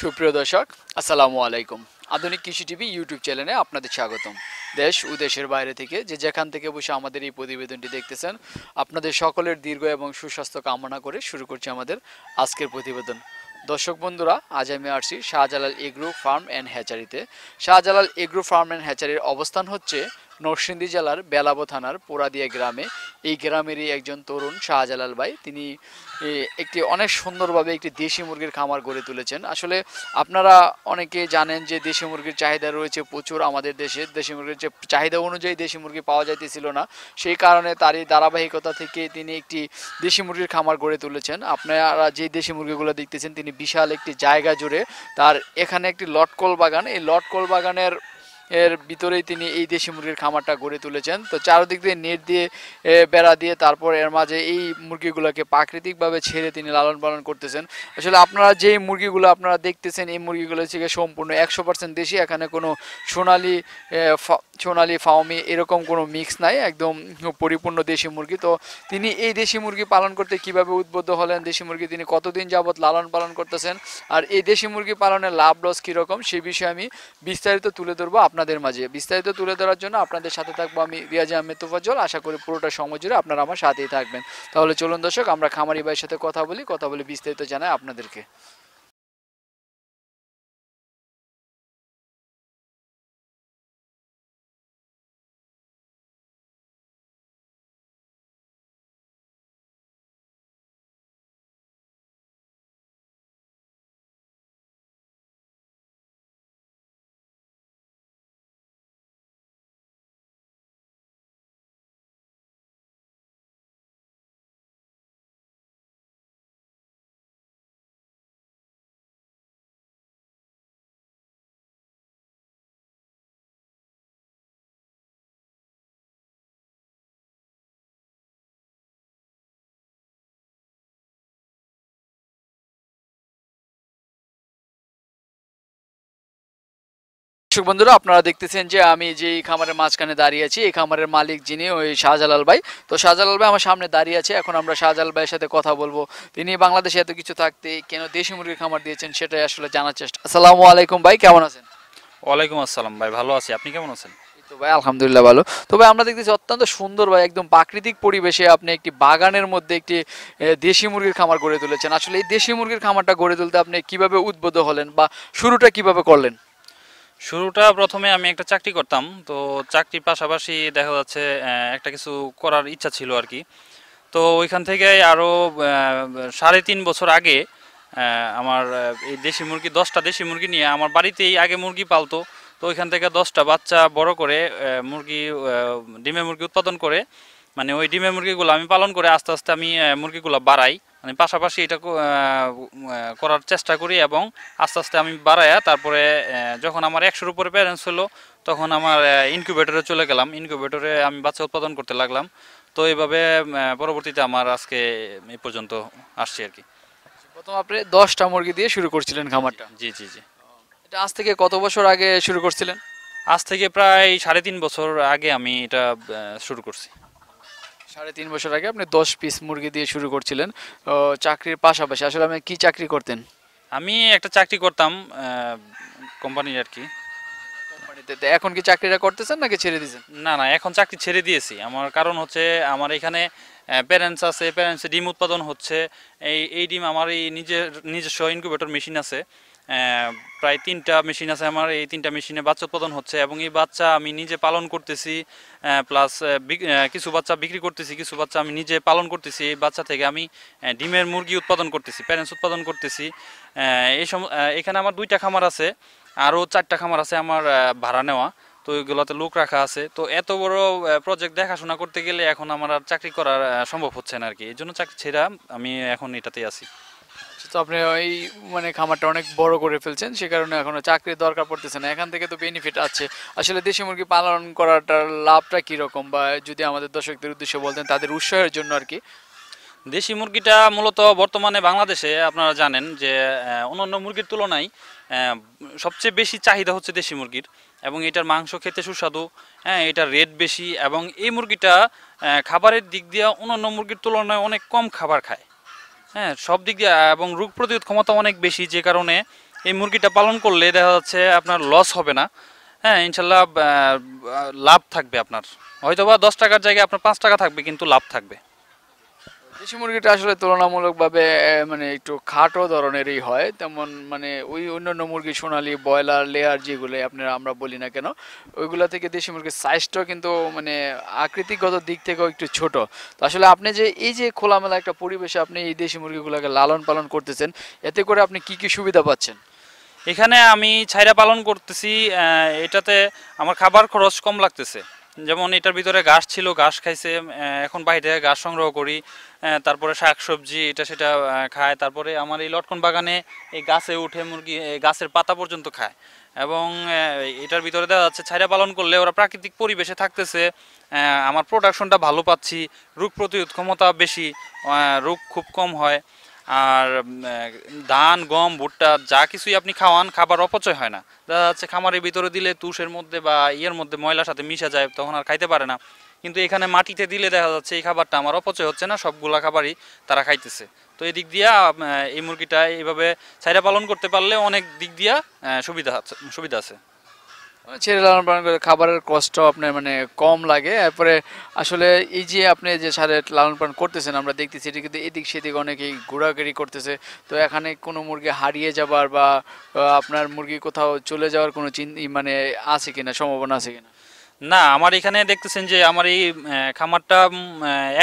সুপ্রিয় দর্শক, আসসালামু আলাইকুম। আধুনিক কৃষি টিভি ইউটিউব চ্যানেলে আপনাদের স্বাগতম। দেশ ও দেশের বাইরে থেকে যে যেখান থেকে বসে আমাদের এই প্রতিবেদনটি দেখতেছেন, আপনাদের সকলের দীর্ঘ এবং সুস্বাস্থ্য কামনা করে শুরু করছি আমাদের আজকের প্রতিবেদন। দর্শক বন্ধুরা, আজ আমি আসছি শাহজালাল এগ্রো ফার্ম অ্যান্ড হ্যাচারিতে। শাহজালাল এগ্রো ফার্ম অ্যান্ড হ্যাচারির অবস্থান হচ্ছে নরসিংদী জেলার বেলাবো থানার পোড়াদিয়া গ্রামে। এই গ্রামেরই একজন তরুণ শাহজালাল ভাই, তিনি একটি অনেক সুন্দরভাবে একটি দেশি মুরগির খামার গড়ে তুলেছেন। আসলে আপনারা অনেকে জানেন যে দেশি মুরগির চাহিদা রয়েছে প্রচুর আমাদের দেশে। দেশি মুরগির যে চাহিদা অনুযায়ী দেশি মুরগি পাওয়া যাইতেছিল না। সেই কারণে তারই ধারাবাহিকতা থেকে তিনি একটি দেশি মুরগির খামার গড়ে তুলেছেন। আপনারা যে দেশি মুরগিগুলো দেখতেছেন, তিনি বিশাল একটি জায়গা জুড়ে তার এখানে একটি লটকল বাগান। এই লটকল বাগানের এর ভিতরেই তিনি এই দেশি মুরগির খামারটা গড়ে তুলেছেন। তো চারদিক দিয়ে নেট দিয়ে বেড়া দিয়ে তারপর এর মাঝে এই মুরগিগুলোকে প্রাকৃতিকভাবে ছেড়ে তিনি লালন পালন করতেছেন। আসলে আপনারা যেই মুরগিগুলো আপনারা দেখতেছেন, এই মুরগিগুলো থেকে সম্পূর্ণ একশো পার্সেন্ট দেশি, এখানে কোনো সোনালি সোনালি ফাউমি এরকম কোনো মিক্স নাই, একদম পরিপূর্ণ দেশি মুরগি। তো তিনি এই দেশি মুরগি পালন করতে কীভাবে উদ্বুদ্ধ হলেন? দেশি মুরগি তিনি কতদিন যাবৎ লালন পালন করতেছেন? আর এই দেশি মুরগি পালনের লাভ লস কীরকম? সে বিষয়ে আমি বিস্তারিত তুলে ধরবো। আপনাদের মাঝে। বিস্তারিত তুলে ধরার জন্য আপনাদের সাথে থাকব আমি রিয়াজ আহমেদ তুফাজল আশা করি পুরোটা সময় জুড়ে আপনারা আমার সাথেই থাকবেন। তাহলে চলুন দর্শক, আমরা খামারি ভাইয়ের সাথে কথা বলি, কথা বলে বিস্তারিত জানাই আপনাদেরকে। দর্শক বন্ধুরা আপনারা দেখতেছেন যে আমি যে এই খামারের মাঝখানে দাঁড়িয়ে আছি এই খামারের মালিক যিনি ওই শাহজালাল ভাই। তো শাহজালাল ভাই আমার সামনে দাঁড়িয়ে আছে। এখন আমরা শাহজালাল ভাইয়ের সাথে কথা বলব। তিনি বাংলাদেশে এত কিছু থাকতে কেন দেশি মুরগির খামার দিয়েছেন সেটাই আসলে জানার চেষ্টা। আসসালামু আলাইকুম ভাই কেমন আছেন? ওয়ালাইকুম আসসালাম ভাই ভালো আছি। আপনি কেমন আছেন? তো ভাই আলহামদুলিল্লাহ ভালো। তো ভাই আমরা দেখতেছি অত্যন্ত সুন্দর ভাই একদম প্রাকৃতিক পরিবেশে আপনি একটি বাগানের মধ্যে একটি দেশি মুরগির খামার গড়ে তুলেছেন। আসলে এই দেশি মুরগির খামারটা গড়ে তুলতে আপনি কীভাবে উদ্বুদ্ধ হলেন বা শুরুটা কীভাবে করলেন? শুরুটা প্রথমে আমি একটা চাকরি করতাম, তো চাকরির পাশাপাশি দেখা যাচ্ছে একটা কিছু করার ইচ্ছা ছিল আর কি। তো ওইখান থেকে আরও সাড়ে তিন বছর আগে আমার এই দেশি মুরগি, দশটা দেশি মুরগি নিয়ে আমার বাড়িতেই আগে মুরগি পালতো। তো ওইখান থেকে দশটা বাচ্চা বড় করে মুরগি ডিমে মুরগি উৎপাদন করে মানে ওই ডিমে মুরগিগুলো আমি পালন করে আস্তে আস্তে আমি মুরগিগুলো বাড়াই। মানে পাশাপাশি এটা করার চেষ্টা করি এবং আস্তে আস্তে আমি বাড়াইয়া তারপরে যখন আমার একশোর উপরে প্যারেন্টস হলো তখন আমার ইনকিউবেটরে চলে গেলাম। ইনকিউবেটরে আমি বাচ্চা উৎপাদন করতে লাগলাম। তো এইভাবে পরবর্তীতে আমার আজকে এই পর্যন্ত আসছি আর কি। প্রথম আপনি দশটা মুরগি দিয়ে শুরু করছিলেন খামারটা? জি জি জি এটা আজ থেকে কত বছর আগে শুরু করছিলেন? আজ থেকে প্রায় সাড়ে তিন বছর আগে আমি এটা শুরু করছি। সাড়ে তিন বছর আগে আপনি দশ পিস মুরগি দিয়ে শুরু করছিলেন চাকরির পাশাপাশি আসলে আপনি কি চাকরি করতেন? আমি একটা চাকরি করতাম কোম্পানির আর কি। কোম্পানিতে। এখন কি চাকরিটা করতেছেন নাকি ছেড়ে দিয়েছেন? না না এখন চাকরি ছেড়ে দিয়েছি। আমার কারণ হচ্ছে আমার এখানে প্যারেন্টস আছে প্যারেন্টসে ডিম উৎপাদন হচ্ছে। এই এই ডিম আমার এই নিজের নিজস্ব ইনকিউবেটর মেশিন আছে। প্রায় তিনটা মেশিন আছে আমার। এই তিনটা মেশিনে বাচ্চা উৎপাদন হচ্ছে এবং এই বাচ্চা আমি নিজে পালন করতেছি প্লাস কিছু বাচ্চা বিক্রি করতেছি, কিছু বাচ্চা আমি নিজে পালন করতেছি। এই বাচ্চা থেকে আমি ডিমের মুরগি উৎপাদন করতেছি প্যারেন্টস উৎপাদন করতেছি। এই সম এখানে আমার দুইটা খামার আছে, আরও চারটা খামার আছে আমার ভাড়া নেওয়া। তো ওইগুলোতে লোক রাখা আছে। তো এত বড় প্রজেক্ট দেখাশোনা করতে গেলে এখন আমার আর চাকরি করার সম্ভব হচ্ছে না আর কি এই জন্য চাকরি ছেড়া আমি এখন এটাতেই আছি। তো আপনি ওই মানে খামারটা অনেক বড় করে ফেলছেন, সে কারণে এখনও চাকরির দরকার পড়তেছে না। এখান থেকে তো বেনিফিট আছে। আসলে দেশি মুরগি পালন করাটার লাভটা কীরকম? বা যদি আমাদের দর্শকদের উদ্দেশ্যে বলতেন, তাদের উৎসাহের জন্য আর কি। দেশি মুরগিটা মূলত বর্তমানে বাংলাদেশে আপনারা জানেন যে অন্যান্য মুরগির তুলনায় সবচেয়ে বেশি চাহিদা হচ্ছে দেশি মুরগির। এবং এটার মাংস খেতে সুস্বাদু হ্যাঁ এটার রেট বেশি। এবং এই মুরগিটা খাবারের দিক দিয়ে অন্যান্য মুরগির তুলনায় অনেক কম খাবার খায়। হ্যাঁ সব দিক দিয়ে এবং রোগ প্রতিরোধ ক্ষমতা অনেক বেশি, যে কারণে এই মুরগিটা পালন করলে দেখা যাচ্ছে আপনার লস হবে না। হ্যাঁ ইনশাল্লাহ লাভ থাকবে আপনার। হয়তো বা দশ টাকার জায়গায় আপনার পাঁচ টাকা থাকবে, কিন্তু লাভ থাকবে। দেশি মুরগিটা আসলে তুলনামূলকভাবে মানে একটু খাটো ধরনেরই হয়। তেমন মানে ওই অন্যান্য মুরগি, সোনালি, ব্রয়লার, লেয়ার যেগুলো আপনারা, আমরা বলি না কেন, ওইগুলা থেকে দেশি মুরগির সাইজটাও কিন্তু মানে আকৃতিগত দিক থেকেও একটু ছোট। তো আসলে আপনি যে, এই যে খোলামেলা একটা পরিবেশে আপনি এই দেশি মুরগিগুলোকে লালন পালন করতেছেন, এতে করে আপনি কি কি সুবিধা পাচ্ছেন? এখানে আমি ছাইরা পালন করতেছি এটাতে আমার খাবার খরচ কম লাগতেছে। যেমন এটার ভিতরে ঘাস ছিল, ঘাস খাইছে এখন বাইরে ঘাস সংগ্রহ করি তারপরে শাক সবজি এটা সেটা খায়। তারপরে আমার এই লটকন বাগানে এই গাছে উঠে মুরগি গাছের পাতা পর্যন্ত খায়। এবং এটার ভিতরে দেখা যাচ্ছে ছাইরা পালন করলে ওরা প্রাকৃতিক পরিবেশে থাকতেছে আমার প্রোডাকশনটা ভালো পাচ্ছি, রোগ প্রতিরোধ ক্ষমতা বেশি রোগ খুব কম হয়। আর ধান, গম, ভুট্টা, যা কিছুই আপনি খাওয়ান, খাবার অপচয় হয় না। দেখা যাচ্ছে খামারের ভিতরে দিলে তুষের মধ্যে বা ইয়ের মধ্যে ময়লার সাথে মিশে যায়, তখন আর খাইতে পারে না। কিন্তু এখানে মাটিতে দিলে দেখা যাচ্ছে এই খাবারটা আমার অপচয় হচ্ছে না, সবগুলা খাবারই তারা খাইতেছে। তো এই দিক দিয়া এই মুরগিটা এইভাবে ছাইরা পালন করতে পারলে অনেক দিক দিয়া সুবিধা সুবিধা আছে। ছেড়ে লালন পালন করে খাবারের কষ্ট আপনার মানে কম লাগে। এরপরে আসলে এই যে আপনি যে সারে লালন পালন করতেছেন, আমরা দেখতেছি এটি কিন্তু এদিক সেদিক অনেকেই ঘোরাঘুরি করতেছে। তো এখানে কোনো মুরগি হারিয়ে যাবার বা আপনার মুরগি কোথাও চলে যাওয়ার কোনো চিন মানে আছে কিনা, সম্ভাবনা আছে কিনা? না, আমার এখানে দেখতেছেন যে আমার এই খামারটা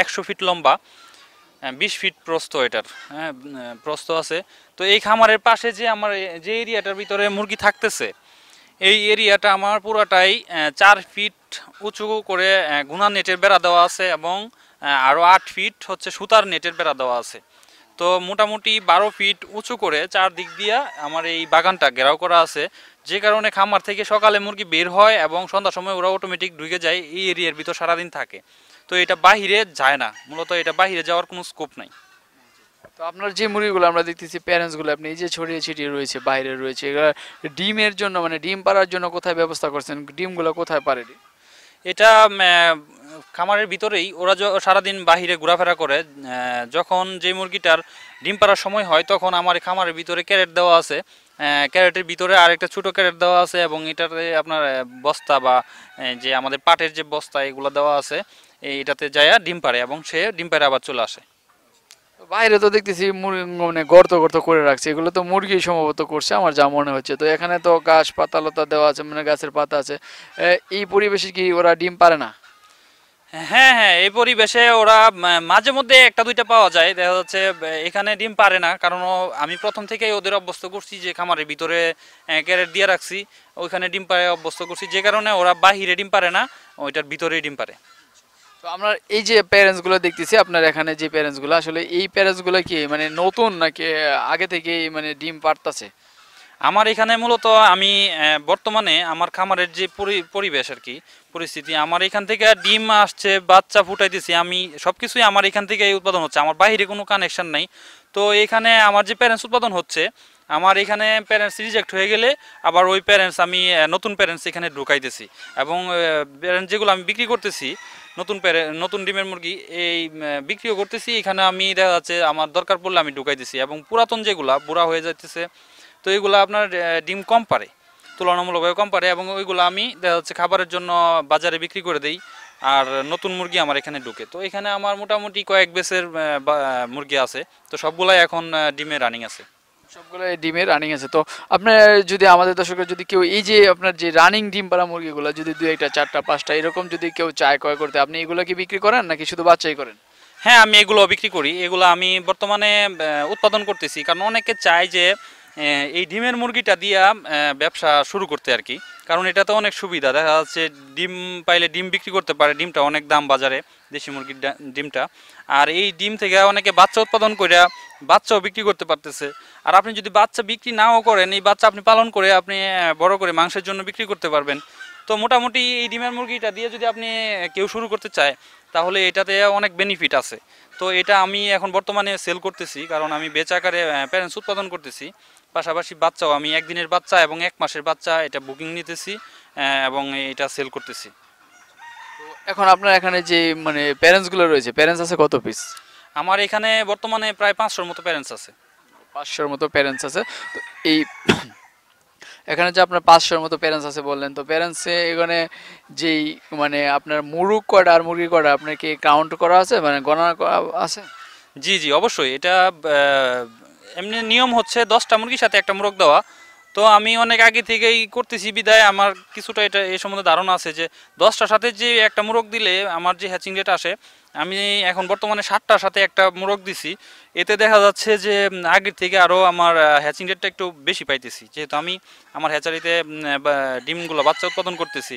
একশো ফিট লম্বা বিশ ফিট প্রস্ত এটার হ্যাঁ প্রস্ত আছে। তো এই খামারের পাশে যে আমার যে এরিয়াটার ভিতরে মুরগি থাকতেছে এই এরিয়াটা আমার পুরাটাই চার ফিট উঁচু করে গুনা নেটের বেড়া দেওয়া আছে এবং আরও আট ফিট হচ্ছে সুতার নেটের বেড়া দেওয়া আছে। তো মোটামুটি বারো ফিট উঁচু করে চারদিক দিয়া আমার এই বাগানটা ঘেরাও করা আছে। যে কারণে খামার থেকে সকালে মুরগি বের হয় এবং সন্ধ্যার সময় ওরা অটোমেটিক ঢুকে যায়, এই এরিয়ার ভিতর সারাদিন থাকে। তো এটা বাহিরে যায় না, মূলত এটা বাহিরে যাওয়ার কোনো স্কোপ নাই। তো আপনার যে মুরগিগুলো আমরা দেখতেছি প্যারেন্টসগুলো আপনি এই যে ছড়িয়ে ছিটিয়ে রয়েছে, বাইরে রয়েছে, এগুলো ডিমের জন্য মানে ডিম পাড়ার জন্য কোথায় ব্যবস্থা করছেন? ডিমগুলো কোথায় পারে এটা খামারের ভিতরেই, ওরা সারাদিন বাহিরে ঘোরাফেরা করে যখন যে মুরগিটার ডিম পাড়ার সময় হয়, তখন আমার খামারের ভিতরে ক্যারেট দেওয়া আছে। ক্যারেটের ভিতরে আরেকটা ছোটো ক্যারেট দেওয়া আছে এবং এটাতে আপনার বস্তা বা যে আমাদের পাটের যে বস্তা, এগুলো দেওয়া আছে। এটাতে যায় ডিম পাড়ে এবং সে ডিম পাড়ে আবার চলে আসে। বাইরে তো দেখতেছি মানে গর্ত গর্ত করে রাখছে। এগুলো তো মুরগি সম্ভবত করছে, আমার যা মনে হচ্ছে। তো এখানে তো গাছ পাতালতা দেওয়া আছে মানে গাছের পাতা আছে। এই পরিবেশে কি ওরা ডিম পারে না? হ্যাঁ হ্যাঁ এই পরিবেশে ওরা মাঝে মধ্যে একটা, দুইটা পাওয়া যায়। দেখা যাচ্ছে এখানে ডিম পারে না, কারণ আমি প্রথম থেকেই ওদের অভ্যস্ত করছি যে খামারের ভিতরে ক্যারেট দিয়ে রাখছি। ওইখানে ডিম পারে অভ্যস্ত করছি। যে কারণে ওরা বাহিরে ডিম পারে না, ওইটার ভিতরেই ডিম পারে। তো আমরা এই যে প্যারেন্টসগুলো দেখতেছি, আপনার এখানে যে প্যারেন্টসগুলো আসলে এই প্যারেন্টসগুলো কি মানে নতুন নাকি আগে থেকেই মানে ডিম পারতাছে আমার এখানে মূলত আমি বর্তমানে আমার খামারের যে পরি- পরিবেশ আর কি, পরিস্থিতি, আমার এখান থেকে ডিম আসছে, বাচ্চা ফুটাইতেছি, আমি সব কিছুই আমার এখান থেকে উৎপাদন হচ্ছে, আমার বাইরে কোনো কানেকশন নাই। তো এখানে আমার যে প্যারেন্টস উৎপাদন হচ্ছে আমার এখানে প্যারেন্টস রিজেক্ট হয়ে গেলে আবার ওই প্যারেন্টস আমি নতুন প্যারেন্টস এখানে ঢুকাইতেছি। এবং প্যারেন্টস যেগুলো আমি বিক্রি করতেছি, নতুন নতুন ডিমের মুরগি, এই বিক্রিও করতেছি। এখানে আমি দেখা যাচ্ছে আমার দরকার পড়লে আমি ঢুকাইতেছি। এবং পুরাতন যেগুলা, বুড়া হয়ে যাইতেছে, তো এগুলো আপনার ডিম কম পারে, তুলনামূলকভাবে কম পারে। এবং ওইগুলো আমি দেখা যাচ্ছে খাবারের জন্য বাজারে বিক্রি করে দেই, আর নতুন মুরগি আমার এখানে ঢুকে। তো এখানে আমার মোটামুটি কয়েক বেসের মুরগি আছে। তো সবগুলাই এখন ডিমে রানিং আছে। সবগুলো ডিমের রানিং আছে। তো আপনার যদি আমাদের দর্শকের যদি কেউ এই যে আপনার যে রানিং ডিম পাড়া মুরগিগুলো, যদি দু একটা, চারটা, পাঁচটা, এরকম যদি কেউ চায় ক্রয় করতে, আপনি এগুলো কি বিক্রি করেন নাকি শুধু বাচ্চাই করেন? হ্যাঁ আমি এগুলো বিক্রি করি। এগুলো আমি বর্তমানে উৎপাদন করতেছি। কারণ অনেকে চায় যে এই ডিমের মুরগিটা দিয়া ব্যবসা শুরু করতে আর কি। কারণ এটা তো অনেক সুবিধা। দেখা যাচ্ছে ডিম পাইলে ডিম বিক্রি করতে পারে, ডিমটা অনেক দাম বাজারে, দেশি মুরগির ডিমটা। আর এই ডিম থেকে অনেকে বাচ্চা উৎপাদন করে বাচ্চাও বিক্রি করতে পারতেছে। আর আপনি যদি বাচ্চা বিক্রি নাও করেন, এই বাচ্চা আপনি পালন করে আপনি বড় করে মাংসের জন্য বিক্রি করতে পারবেন। তো মোটামুটি এই ডিমের মুরগিটা দিয়ে যদি আপনি কেউ শুরু করতে চায়, তাহলে এটাতে অনেক বেনিফিট আছে। তো এটা আমি এখন বর্তমানে সেল করতেছি, কারণ আমি বেচাকারে প্যারেন্টস উৎপাদন করতেছি। পাশাপাশি বাচ্চাও আমি একদিনের বাচ্চা এবং এক মাসের বাচ্চা এটা বুকিং নিতেছি এবং এটা সেল করতেছি। এখন আপনার এখানে যে মানে প্যারেন্টসগুলো রয়েছে প্যারেন্টস আছে কত পিস আমার এখানে বর্তমানে প্রায় পাঁচশোর মতো প্যারেন্টস আছে। পাঁচশোর মতো প্যারেন্টস আছে। তো এই এখানে যে আপনার পাঁচশোর মতো প্যারেন্টস আছে বললেন তো প্যারেন্টসে এখানে যেই মানে আপনার মুরুগ কয়টা আর মুরগি কয়টা আপনার কি কাউন্ট করা আছে? মানে গণনা করা আছে? জি জি অবশ্যই। এটা এমনি নিয়ম হচ্ছে দশটা মুরগির সাথে একটা মোরগ দেওয়া। তো আমি অনেক আগে থেকেই করতেছি, বিদায় আমার কিছুটা এটা এ সম্বন্ধে ধারণা আছে যে দশটার সাথে যে একটা মোরগ দিলে আমার যে হ্যাচিং রেট আসে, আমি এখন বর্তমানে ষাটটার সাথে একটা মোরগ দিছি। এতে দেখা যাচ্ছে যে আগের থেকে আরও আমার হ্যাচিং রেটটা একটু বেশি পাইতেছি। যেহেতু আমি আমার হ্যাচারিতে ডিমগুলো বাচ্চা উৎপাদন করতেছি,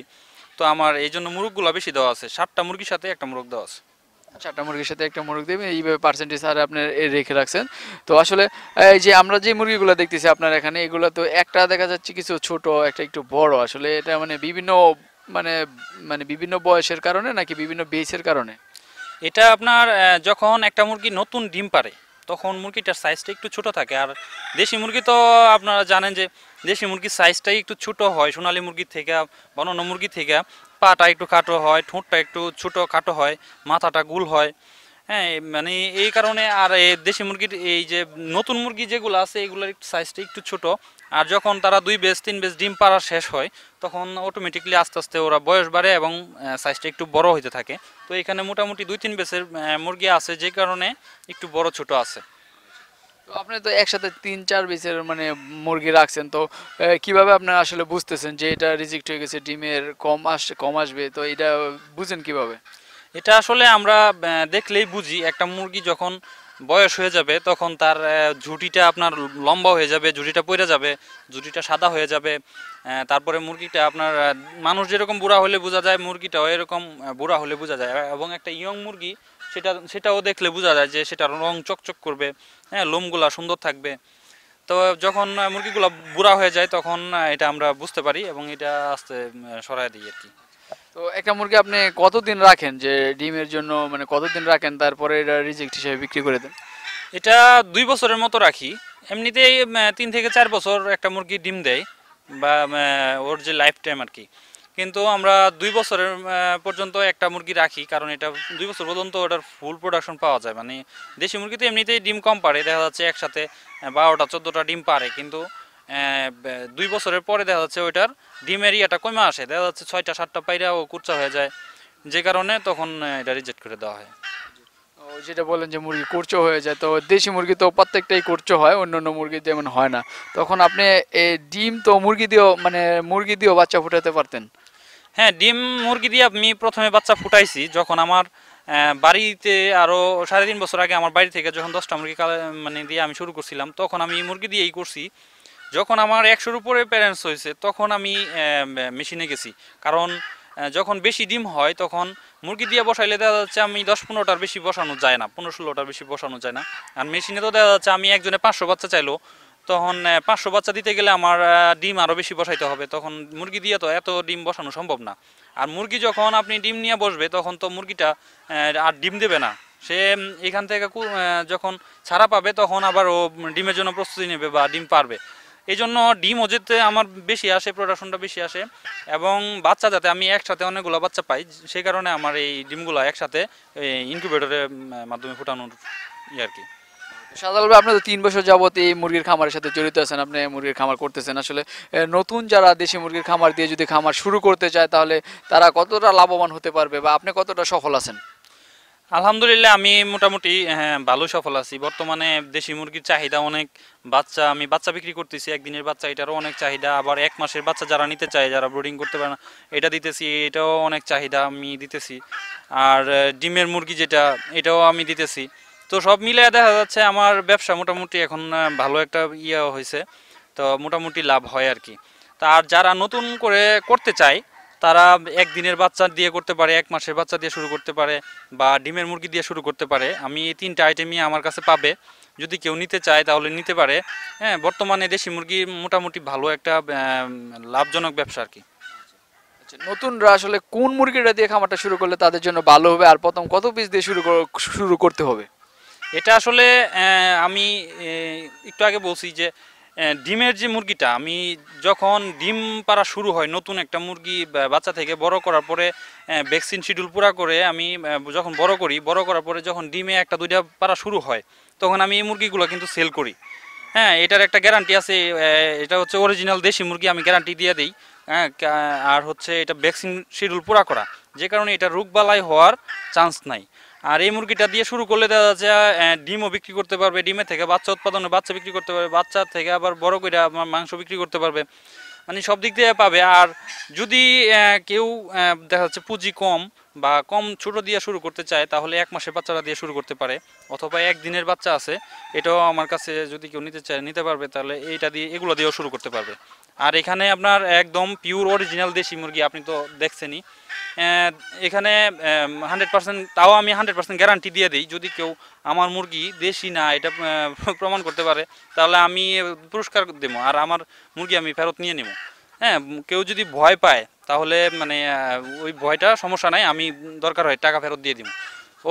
তো আমার এই জন্য মুরগগুলো বেশি দেওয়া আছে। ষাটটা মুরগির সাথে একটা মোরগ দেওয়া আছে। চারটা মুরগির সাথে একটা মুরগ দেবে, এইভাবে পার্সেন্টেজ আর আপনার রেখে রাখছেন। তো আসলে, এই যে আমরা যে মুরগিগুলো দেখতেছি আপনার এখানে, এগুলো তো একটা দেখা যাচ্ছে কিছু ছোট, একটা একটু বড়। আসলে এটা মানে বিভিন্ন মানে মানে বিভিন্ন বয়সের কারণে নাকি বিভিন্ন বেসের কারণে? এটা আপনার যখন একটা মুরগি নতুন ডিম পারে, তখন মুরগিটার সাইজটা একটু ছোট থাকে। আর দেশি মুরগি তো আপনারা জানেন যে, দেশি মুরগির সাইজটাই একটু ছোট হয় সোনালী মুরগির থেকে বা অন্যান্য মুরগি থেকে। পাটা একটু খাটো হয়, ঠোঁটটা একটু ছোটো খাটো হয়, মাথাটা গুল হয়। হ্যাঁ মানে এই কারণে আর এই দেশি মুরগির এই যে নতুন মুরগি যেগুলো আছে, এগুলোর একটু সাইজটা একটু ছোট। আর যখন তারা দুই বেস তিন বেস ডিম পাড়া শেষ হয়, তখন অটোমেটিকলি আস্তে আস্তে ওরা বয়স বাড়ে এবং সাইজটা একটু বড় হতে থাকে। তো এখানে মোটামুটি দুই, তিন বেসের মুরগি আছে, যে কারণে একটু বড় ছোট আছে। আপনি তো একসাথে তিন, চার বেসের মানে মুরগি রাখছেন, তো কীভাবে আপনারা আসলে বুঝতেছেন যে এটা রিজেক্ট হয়ে গেছে, ডিমের কম আসছে কম আসবে, তো এটা বুঝেন কীভাবে? এটা আসলে আমরা দেখলেই বুঝি, একটা মুরগি যখন বয়স হয়ে যাবে, তখন তার ঝুঁটিটা আপনার লম্বা হয়ে যাবে, ঝুঁটিটা পড়ে যাবে, ঝুঁটিটা সাদা হয়ে যাবে তারপরে মুরগিটা আপনার মানুষ যেরকম বুড়া হলে বোঝা যায়, মুরগিটাও এরকম বুড়া হলে বোঝা যায়, এবং একটা ইয়ং মুরগি, সেটা, সেটাও দেখলে বোঝা যায় যে সেটার রং চকচক করবে হ্যাঁ লোমগুলা সুন্দর থাকবে। তো যখন মুরগিগুলো বুড়া হয়ে যায় তখন এটা আমরা বুঝতে পারি এবং এটা আস্তে সরাই দিই আর কি তো একটা মুরগি আপনি কতদিন রাখেন যে ডিমের জন্য মানে কতদিন রাখেন তারপরে এটা রিজেক্ট হিসেবে বিক্রি করে দেন? এটা দুই বছরের মতো রাখি। এমনিতেই তিন থেকে চার বছর একটা মুরগি ডিম দেয় বা ওর যে লাইফ টাইম আর কি কিন্তু আমরা দুই বছরের পর্যন্ত একটা মুরগি রাখি, কারণ এটা দুই বছর পর্যন্ত ওটার ফুল প্রোডাকশন পাওয়া যায়। মানে দেশি মুরগিতে এমনিতেই ডিম কম পারে, দেখা যাচ্ছে একসাথে বারোটা, চোদ্দোটা ডিম পারে, কিন্তু দুই বছরের পরে দেখা যাচ্ছে ওইটার ডিমের ইয়েটা কমে আসে। দেখা যাচ্ছে ছয়টা, সাতটা পাইরা ও কুচ্চা হয়ে যায়। যে কারণে তখন এটা রিজেক্ট করে দেওয়া হয়। যেটা বলেন যে মুরগি কুরচো হয়ে যায়, তো দেশি মুরগি তো প্রত্যেকটাই কুরচো হয়, অন্য অন্য মুরগি যেমন হয় না। তখন আপনি ডিম তো মুরগি দিয়েও মানে মুরগি দিয়েও বাচ্চা ফুটাতে পারতেন? হ্যাঁ ডিম মুরগি দিয়ে আমি প্রথমে বাচ্চা ফুটাইছি, যখন আমার বাড়িতে আরও সাড়ে তিন বছর আগে আমার বাড়ি থেকে যখন দশটা মুরগি মানে দিয়ে আমি শুরু করছিলাম, তখন আমি মুরগি দিয়েই করছি। যখন আমার একশোর উপরে প্যারেন্টস হয়েছে, তখন আমি মেশিনে গেছি। কারণ যখন বেশি ডিম হয়, তখন মুরগি দিয়ে বসাইলে দেখা যাচ্ছে আমি দশ পনেরোটার বেশি বসানো যায় না, পনেরো ষোলোটার বেশি বসানো যায় না। আর মেশিনে তো দেখা যাচ্ছে আমি একজনে পাঁচশো বাচ্চা চাইলো তখন পাঁচশো বাচ্চা দিতে গেলে আমার ডিম আরও বেশি বসাইতে হবে। তখন মুরগি দিয়ে তো এত ডিম বসানো সম্ভব না। আর মুরগি যখন আপনি ডিম নিয়ে বসবে, তখন তো মুরগিটা আর ডিম দেবে না। সে এখান থেকে যখন ছাড়া পাবে, তখন আবার ও ডিমের জন্য প্রস্তুতি নেবে বা ডিম পারবে। এই জন্য ডিম যেতে আমার বেশি আসে, প্রোডাকশনটা বেশি আসে। এবং বাচ্চা যাতে আমি একসাথে অনেকগুলো বাচ্চা পাই সেই কারণে আমার এই ডিমগুলো একসাথে ইনকিউবেটরের মাধ্যমে ফুটানোর ইয়ে আর কি। সাধারণভাবে আপনি তো তিন বছর যাবত এই মুরগির খামারের সাথে জড়িত আছেন, আপনি মুরগির খামার করতেছেন। আসলে নতুন যারা দেশি মুরগির খামার দিয়ে যদি খামার শুরু করতে চায়, তাহলে তারা কতটা লাভবান হতে পারবে বা আপনি কতটা সফল আছেন? আলহামদুলিল্লাহ, আমি মোটামুটি হ্যাঁ ভালো সফল আছি। বর্তমানে দেশি মুরগির চাহিদা অনেক বাচ্চা, আমি বাচ্চা বিক্রি করতেছি, একদিনের বাচ্চা, এটারও অনেক চাহিদা। আবার এক মাসের বাচ্চা যারা নিতে চায়, যারা ব্রিডিং করতে পারে না, এটা দিতেছি, এটাও অনেক চাহিদা আমি দিতেছি। আর ডিমের মুরগি যেটা, এটাও আমি দিতেছি। তো সব মিলে দেখা যাচ্ছে আমার ব্যবসা মোটামুটি এখন ভালো একটা ইয়ে হয়েছে। তো মোটামুটি লাভ হয় আর কি। তা আর যারা নতুন করে করতে চায় তারা একদিনের বাচ্চা দিয়ে করতে পারে এক মাসের বাচ্চা দিয়ে শুরু করতে পারে বা ডিমের মুরগি দিয়ে শুরু করতে পারে। আমি এই তিনটা আইটেমই আমার কাছে পাবে। যদি কেউ নিতে চায় তাহলে নিতে পারে। হ্যাঁ বর্তমানে দেশি মুরগি মোটামুটি ভালো একটা লাভজনক ব্যবসা আর কি। আচ্ছা, নতুনরা আসলে কোন মুরগিটা দিয়ে খামারটা শুরু করলে তাদের জন্য ভালো হবে? আর প্রথম কত পিস দিয়ে শুরু শুরু করতে হবে? এটা আসলে আমি একটু আগে বলছি যে ডিমের যে মুরগিটা, আমি যখন ডিম পাড়া শুরু হয় নতুন একটা মুরগি বাচ্চা থেকে বড় করার পরে ভ্যাকসিন শিডিউল পুরা করে আমি যখন বড় করি, বড় করার পরে যখন ডিমে একটা, দুইটা পাড়া শুরু হয়, তখন আমি এই মুরগিগুলো কিন্তু সেল করি। হ্যাঁ এটার একটা গ্যারান্টি আছে এটা হচ্ছে অরিজিনাল দেশি মুরগি, আমি গ্যারান্টি দিয়ে দিই হ্যাঁ আর হচ্ছে এটা ভ্যাকসিন শিডিউল পুরা করা। যে কারণে এটা রোগবালাই হওয়ার চান্স নাই। আর এই মুরগিটা দিয়ে শুরু করলে দেখা যাচ্ছে ডিমও বিক্রি করতে পারবে ডিমে থেকে বাচ্চা উৎপাদনে বাচ্চা বিক্রি করতে পারবে, বাচ্চা থেকে আবার বড় করে মাংস বিক্রি করতে পারবে। মানে সব দিক দিয়ে পাবে। আর যদি কেউ দেখা যাচ্ছে পুঁজি কম বা কম ছোট দিয়ে শুরু করতে চায়, তাহলে এক মাসের বাচ্চাটা দিয়ে শুরু করতে পারে। অথবা একদিনের বাচ্চা আছে, এটাও আমার কাছে যদি কেউ নিতে চায়, নিতে পারবে, তাহলে এইটা দিয়ে, এগুলো দিয়েও শুরু করতে পারবে। আর এখানে আপনার একদম পিওর অরিজিনাল দেশি মুরগি আপনি তো দেখছেনই। এখানে হান্ড্রেড পার্সেন্ট তাও আমি হান্ড্রেড পার্সেন্ট গ্যারান্টি দিয়ে দিই, যদি কেউ আমার মুরগি দেশি না, এটা প্রমাণ করতে পারে, তাহলে আমি পুরস্কার দেবো, আর আমার মুরগি আমি ফেরত নিয়ে নেব। হ্যাঁ কেউ যদি ভয় পায়, তাহলে মানে ওই ভয়টা সমস্যা নাই, আমি দরকার হয় টাকা ফেরত দিয়ে দিব।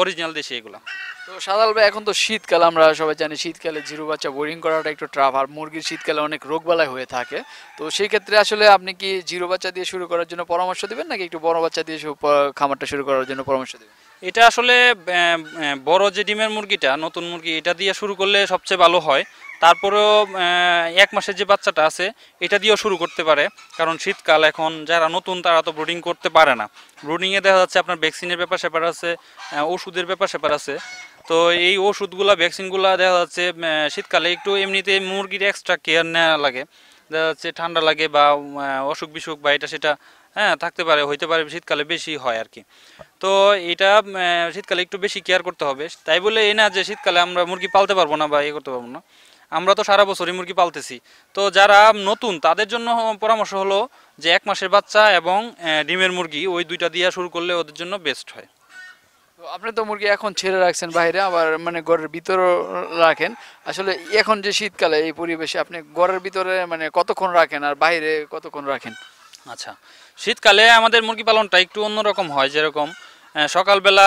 অরিজিনাল দেশে এগুলো। তো সাদাল ভাই এখন তো শীতকাল আমরা সবাই জানি শীতকালে জিরো বাচ্চা বোরিং করাটা একটু ট্রাফ আর মুরগির শীতকালে অনেক রোগবালাই হয়ে থাকে। তো সেই ক্ষেত্রে আসলে আপনি কি জিরো বাচ্চা দিয়ে শুরু করার জন্য পরামর্শ দেবেন নাকি একটু বড় বাচ্চা দিয়ে খামারটা শুরু করার জন্য পরামর্শ দেবেন? এটা আসলে বড় যে ডিমের মুরগিটা নতুন মুরগি এটা দিয়ে শুরু করলে সবচেয়ে ভালো হয়। তারপরেও এক মাসের যে বাচ্চাটা আছে, এটা দিয়েও শুরু করতে পারে। কারণ শীতকাল এখন যারা নতুন, তারা তো ব্রুডিং করতে পারে না। ব্রুডিংয়ে দেখা যাচ্ছে আপনার ভ্যাকসিনের ব্যাপার স্যাপার আছে ওষুধের ব্যাপার স্যাপার আছে। তো এই ওষুধগুলা ভ্যাকসিনগুলা দেখা যাচ্ছে শীতকালে একটু এমনিতে মুরগির এক্সট্রা কেয়ার নেওয়া লাগে। দেখা যাচ্ছে ঠান্ডা লাগে বা অসুখ বিসুখ বা এটা সেটা হ্যাঁ থাকতে পারে, হইতে পারে, শীতকালে বেশি হয় আর কি তো এটা শীতকালে একটু বেশি কেয়ার করতে হবে। তাই বলে এই না যে শীতকালে আমরা মুরগি পালতে পারব না বা ইয়ে করতে পারব না। আমরা তো সারা বছরই মুরগি পালতেছি। তো যারা নতুন তাদের জন্য পরামর্শ হলো যে এক মাসের বাচ্চা এবং ডিমের মুরগি ওই দুইটা দিয়ে শুরু করলে ওদের জন্য বেস্ট হয়। আপনি তো মুরগি এখন ছেড়ে রাখছেন বাইরে আবার মানে ঘরের ভিতরে রাখেন। আসলে এখন যে শীতকালে এই পরিবেশে আপনি ঘরের ভিতরে মানে কতক্ষণ রাখেন আর বাইরে কতক্ষণ রাখেন? আচ্ছা শীতকালে আমাদের মুরগি পালনটা একটু অন্যরকম হয় যেরকম সকালবেলা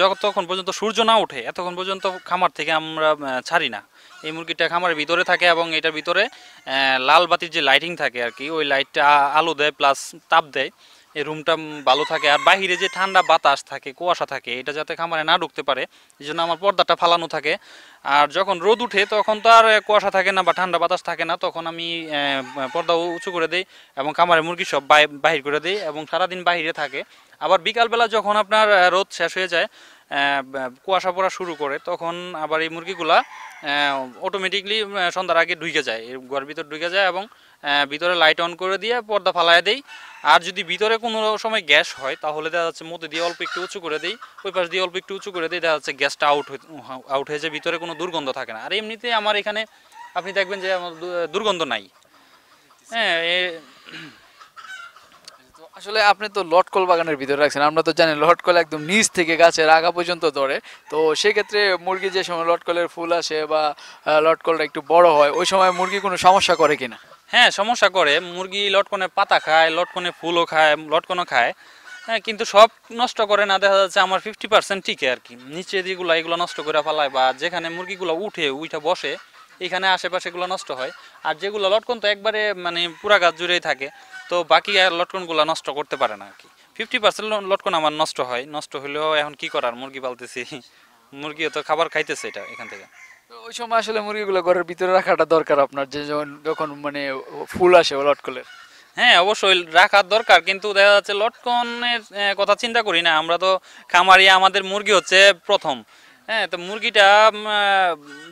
যতক্ষণ পর্যন্ত সূর্য না ওঠে এতক্ষণ পর্যন্ত খামার থেকে আমরা ছাড়ি না। এই মুরগিটা খামারের ভিতরে থাকে এবং এটার ভিতরে লাল বাতির যে লাইটিং থাকে আর কি, ওই লাইটটা আলো দেয় প্লাস তাপ দেয়। এই রুমটা ভালো থাকে আর বাহিরে যে ঠান্ডা বাতাস থাকে, কুয়াশা থাকে, এটা যাতে খামারে না ঢুকতে পারে এই জন্য আমার পর্দাটা ফালানো থাকে। আর যখন রোদ উঠে তখন তো আর কুয়াশা থাকে না বা ঠান্ডা বাতাস থাকে না, তখন আমি পর্দা উঁচু করে দিই এবং খামারে মুরগি সব বাহির করে দিই এবং সারাদিন বাইরে থাকে। আবার বিকালবেলা যখন আপনার রোদ শেষ হয়ে যায় কুয়াশা পড়া শুরু করে, তখন আবার এই মুরগিগুলা অটোমেটিকলি সন্ধ্যার আগে ঢুকে যায়। ঘরের ভিতর ঢুকে যায় এবং ভিতরে লাইট অন করে দিয়ে পর্দা ফালায় দেই। আর যদি ভিতরে কোনো সময় গ্যাস হয়, তাহলে দেখা যাচ্ছে মধ্যে দিয়ে অল্প একটু উঁচু করে দিই। ওই পাশ দিয়ে অল্প একটু উঁচু করে দিই, দেখা যাচ্ছে গ্যাসটা আউট আউট হয়ে যায়, ভিতরে কোনো দুর্গন্ধ থাকে না। আর এমনিতে আমার এখানে, আপনি দেখবেন যে আমার দুর্গন্ধ নাই। হ্যাঁ আসলে আপনি তো লটকল বাগানের ভিতরে রাখছেন, আমরা তো জানি লটকল একদম নিচ থেকে গাছের আগা পর্যন্ত ধরে। তো সেক্ষেত্রে মুরগি যে সময় লটকলের ফুল আসে বা লটকলটা একটু বড় হয়, ওই সময় মুরগি কোনো সমস্যা করে কিনা? হ্যাঁ সমস্যা করে। মুরগি লটকনে পাতা খায় লটকনে ফুলও খায় লটকনও খায়। হ্যাঁ কিন্তু সব নষ্ট করে না, দেখা যাচ্ছে আমার ফিফটি পার্সেন্ট টিকে আর কি। নিচে যেগুলো, এগুলো নষ্ট করে ফেলায় বা যেখানে মুরগিগুলো উঠে উঠে বসে এখানে আশেপাশে এগুলো নষ্ট হয়। আর যেগুলো লটকন তো একবারে মানে পুরা গাছ জুড়েই থাকে তো বাকি লটকনগুলো নষ্ট করতে পারে না আর কি। ফিফটি পার্সেন্ট লটকন আমার নষ্ট হয় নষ্ট হলেও এখন কি করার মুরগি পালতেছি। মুরগিও তো খাবার খাইতেছে এটা এখান থেকে। তো ওই সময় আসলে মুরগিগুলো ঘরের ভিতরে রাখাটা দরকার আপনার যে যখন- যখন মানে ফুল আসে লটকলের হ্যাঁ অবশ্যই রাখার দরকার কিন্তু দেখা যাচ্ছে লটকনের কথা চিন্তা করি না। আমরা তো খামারি আমাদের মুরগি হচ্ছে প্রথম। হ্যাঁ তো মুরগিটা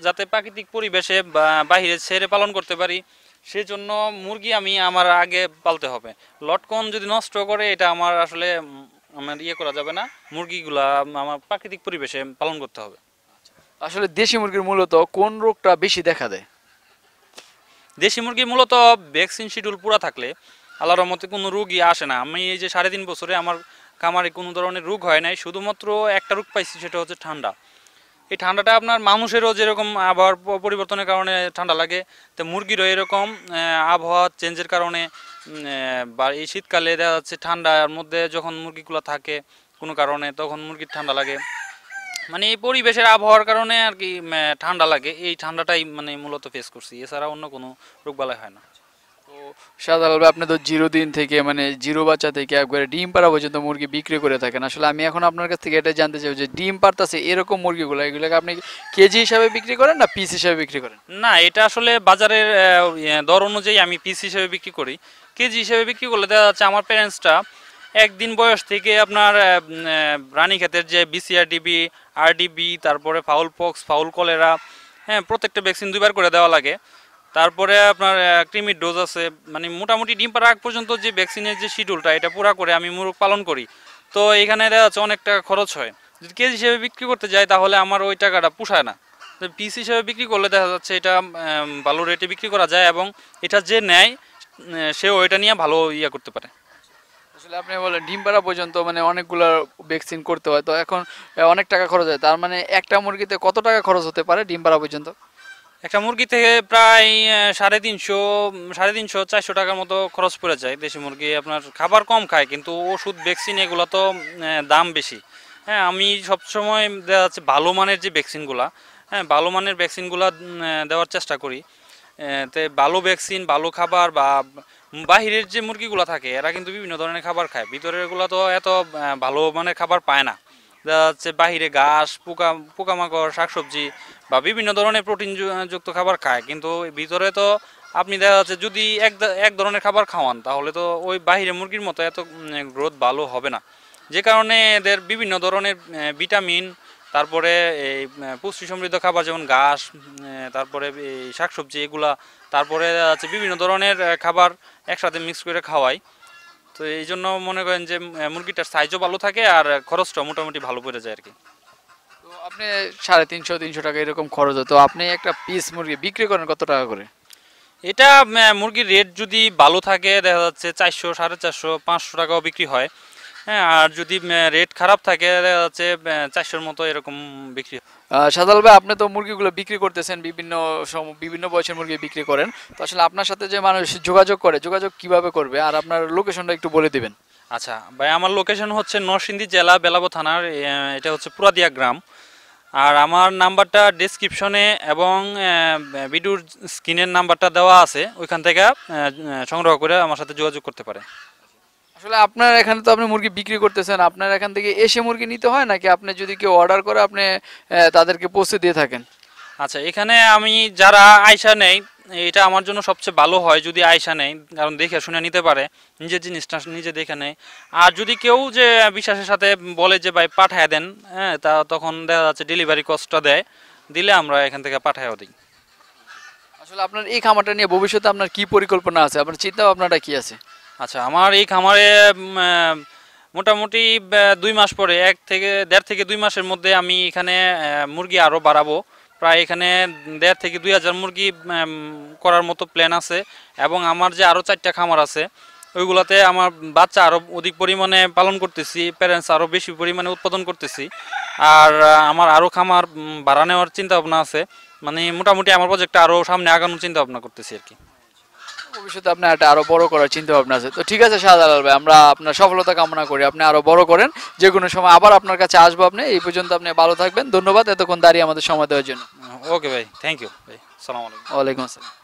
যাতে প্রাকৃতিক পরিবেশে বাহিরে ছেড়ে পালন করতে পারি সেজন্য মুরগি আমি আমার আগে পালতে হবে। লটকন যদি নষ্ট করে এটা আমার আসলে আমার ইয়ে করা যাবে না। মুরগিগুলা আমার প্রাকৃতিক পরিবেশে পালন করতে হবে। আসলে দেশি মুরগির মূলত কোন রোগটা বেশি দেখা দেয়? দেশি মুরগি মূলত ভ্যাকসিন শিডিউল পুরা থাকলে আল্লাহর রহমতে কোনো রোগই আসে না। আমি এই যে সাড়ে তিন বছরে আমার খামারে কোনো ধরনের রোগ হয় নাই শুধুমাত্র একটা রোগ পাইছি সেটা হচ্ছে ঠান্ডা। এই ঠান্ডাটা আপনার মানুষেরও যেরকম আবহাওয়ার পরিবর্তনের কারণে ঠান্ডা লাগে, তো মুরগিরও এরকম আবহাওয়া চেঞ্জের কারণে বা এই শীতকালে দেখা যাচ্ছে ঠান্ডার মধ্যে যখন মুরগিগুলো থাকে কোনো কারণে, তখন মুরগির ঠান্ডা লাগে। মানে এই পরিবেশের আবহাওয়ার কারণে আর কি ঠান্ডা লাগে। এই ঠান্ডাটাই মানে মূলত ফেস করছি। এছাড়া অন্য কোনো রোগবালাই হয় না। তো আপনি তো জিরো দিন থেকে মানে জিরো বাচ্চা থেকে একবারে ডিম পাড়া পর্যন্ত মুরগি বিক্রি করে থাকেন। আসলে আমি এখন আপনার কাছ থেকে এটা জানতে চাই যে ডিম পারতাছে এরকম মুরগিগুলো এগুলোকে আপনি কেজি হিসাবে বিক্রি করেন না পিস হিসাবে বিক্রি করেন? না এটা আসলে বাজারের ইয়ে, দর অনুযায়ী আমি পিস হিসেবে বিক্রি করি। কেজি হিসেবে বিক্রি করলে দেখা যাচ্ছে আমার প্যারেন্টসটা একদিন বয়স থেকে আপনার রানী ক্ষেতের যে বিসিআরডিবি আরডিবি তারপরে ফাউল পক্স ফাউল কলেরা হ্যাঁ প্রত্যেকটা ভ্যাকসিন দুইবার করে দেওয়া লাগে। তারপরে আপনার ক্রিমির ডোজ আছে। মানে মোটামুটি ডিম পাড়ার আগ পর্যন্ত যে ভ্যাকসিনের যে শিডিউলটা এটা পুরা করে আমি মুরগ পালন করি। তো এখানে দেখা যাচ্ছে টাকা খরচ হয়। যদি কেজি হিসেবে বিক্রি করতে যাই, তাহলে আমার ওই টাকাটা পোষায় না। পিস হিসেবে বিক্রি করলে দেখা যাচ্ছে এটা ভালো রেটে বিক্রি করা যায় এবং এটা যে নেয় সেও এটা নিয়ে ভালো ইয়া করতে পারে। আসলে আপনি বলেন, ডিম পাড়া পর্যন্ত মানে অনেকগুলো ভ্যাকসিন করতে হয়। তো এখন অনেক টাকা খরচ হয়। তার মানে একটা মুরগিতে কত টাকা খরচ হতে পারে ডিম পাড়া পর্যন্ত? একটা মুরগি থেকে প্রায় সাড়ে তিনশো সাড়ে তিনশো, চারশো টাকার মতো খরচ পড়ে যায়। দেশি মুরগি আপনার খাবার কম খায়, কিন্তু ওষুধ, ভ্যাকসিন এগুলো তো দাম বেশি। হ্যাঁ আমি সবসময় দেখা যাচ্ছে ভালো মানের যে ভ্যাকসিনগুলা হ্যাঁ ভালো মানের ভ্যাকসিনগুলো দেওয়ার চেষ্টা করি। তে ভালো ভ্যাকসিন, ভালো খাবার বা বাহিরের যে মুরগিগুলো থাকে, এরা কিন্তু বিভিন্ন ধরনের খাবার খায়। ভিতরেরগুলো তো এত ভালো মানের খাবার পায় না। দেখা যাচ্ছে বাহিরে ঘাস, পোকা, পোকামাকড়, শাকসবজি বা বিভিন্ন ধরনের প্রোটিন যুক্ত খাবার খায়। কিন্তু ভিতরে তো আপনি দেখা যাচ্ছে যদি এক এক ধরনের খাবার খাওয়ান, তাহলে তো ওই বাহিরে মুরগির মতো এত গ্রোথ ভালো হবে না। যে কারণে এদের বিভিন্ন ধরনের ভিটামিন তারপরে এই পুষ্টি সমৃদ্ধ খাবার যেমন ঘাস তারপরে শাকসবজি, এগুলা, তারপরে আছে বিভিন্ন ধরনের খাবার একসাথে মিক্স করে খাওয়াই। তো এই জন্য মনে করেন যে মুরগিটার সাইজও ভালো থাকে আর খরচটা মোটামুটি ভালো পড়ে যায় আর কি তো আপনি সাড়ে তিনশো তিনশো টাকা এরকম খরচ তো আপনি একটা পিস মুরগি বিক্রি করেন কত টাকা করে? এটা মুরগির রেট যদি ভালো থাকে দেখা যাচ্ছে চারশো সাড়ে চারশো পাঁচশো টাকাও বিক্রি হয়। হ্যাঁ আর যদি রেট খারাপ থাকে দেখা যাচ্ছে চারশোর মতো এরকম বিক্রি হয়। সাদাল ভাই, আপনি তো মুরগিগুলো বিক্রি করতেছেন, বিভিন্ন বিভিন্ন বয়সের মুরগি বিক্রি করেন। তো আসলে আপনার সাথে যে মানুষ যোগাযোগ করে, যোগাযোগ কীভাবে করবে? আর আপনার লোকেশনটা একটু বলে দিবেন। আচ্ছা ভাই, আমার লোকেশন হচ্ছে নরসিংদী জেলা বেলাবো থানার এটা হচ্ছে পুরাদিয়া গ্রাম। আর আমার নাম্বারটা ডেসক্রিপশনে এবং ভিডিওর স্ক্রিনের নাম্বারটা দেওয়া আছে। ওইখান থেকে সংগ্রহ করে আমার সাথে যোগাযোগ করতে পারে। আসলে আপনার এখানে তো আপনি মুরগি বিক্রি করতেছেন আপনার এখান থেকে এসে মুরগি নিতে হয় নাকি আপনি যদি কেউ অর্ডার করে আপনি তাদেরকে পৌঁছে দিয়ে থাকেন? আচ্ছা এখানে আমি যারা আয়সা নেই এটা আমার জন্য সবচেয়ে ভালো হয় যদি আয়সা নেই কারণ দেখে শুনে নিতে পারে নিজের জিনিসটা নিজে দেখে নেয়। আর যদি কেউ যে বিশ্বাসের সাথে বলে যে ভাই পাঠায় দেন হ্যাঁ তা তখন দেখা যাচ্ছে ডেলিভারি কস্টটা দেয় দিলে আমরা এখান থেকে পাঠায়ও দিই। আসলে আপনার এই খামারটা নিয়ে ভবিষ্যতে আপনার কি পরিকল্পনা আছে? আপনার চিন্তা ভাবনাটা কি আছে? আচ্ছা আমার এই খামারে মোটামুটি দুই মাস পরে, এক থেকে, দেড় থেকে দুই মাসের মধ্যে আমি এখানে মুরগি আরও বাড়াবো। প্রায় এখানে দেড় থেকে দুই হাজার মুরগি করার মতো প্ল্যান আছে এবং আমার যে আরও চারটা খামার আছে, ওইগুলোতে আমার বাচ্চা আরও অধিক পরিমাণে পালন করতেছি প্যারেন্টস আরও বেশি পরিমাণে উৎপাদন করতেছি। আর আমার আরও খামার বাড়া নেওয়ার চিন্তা ভাবনা আছে। মানে মোটামুটি আমার প্রজেক্টটা আরও সামনে আগানোর চিন্তা ভাবনা করতেছি আর কি। ভবিষ্যতে আপনি একটা আরও বড় করার চিন্তা ভাবনা আছে। তো ঠিক আছে শাহজালাল ভাই আমরা আপনার সফলতা কামনা করি। আপনি আরও বড় করেন। যে কোনো সময় আবার আপনার কাছে আসব আপনি। এই পর্যন্ত আপনি ভালো থাকবেন। ধন্যবাদ। এতক্ষণ দাঁড়িয়ে আমাদের সময় দেওয়ার জন্য। ওকে ভাই থ্যাংক ইউ ভাই। সালাম আলাইকুম। ওয়ালাইকুম আসসালাম।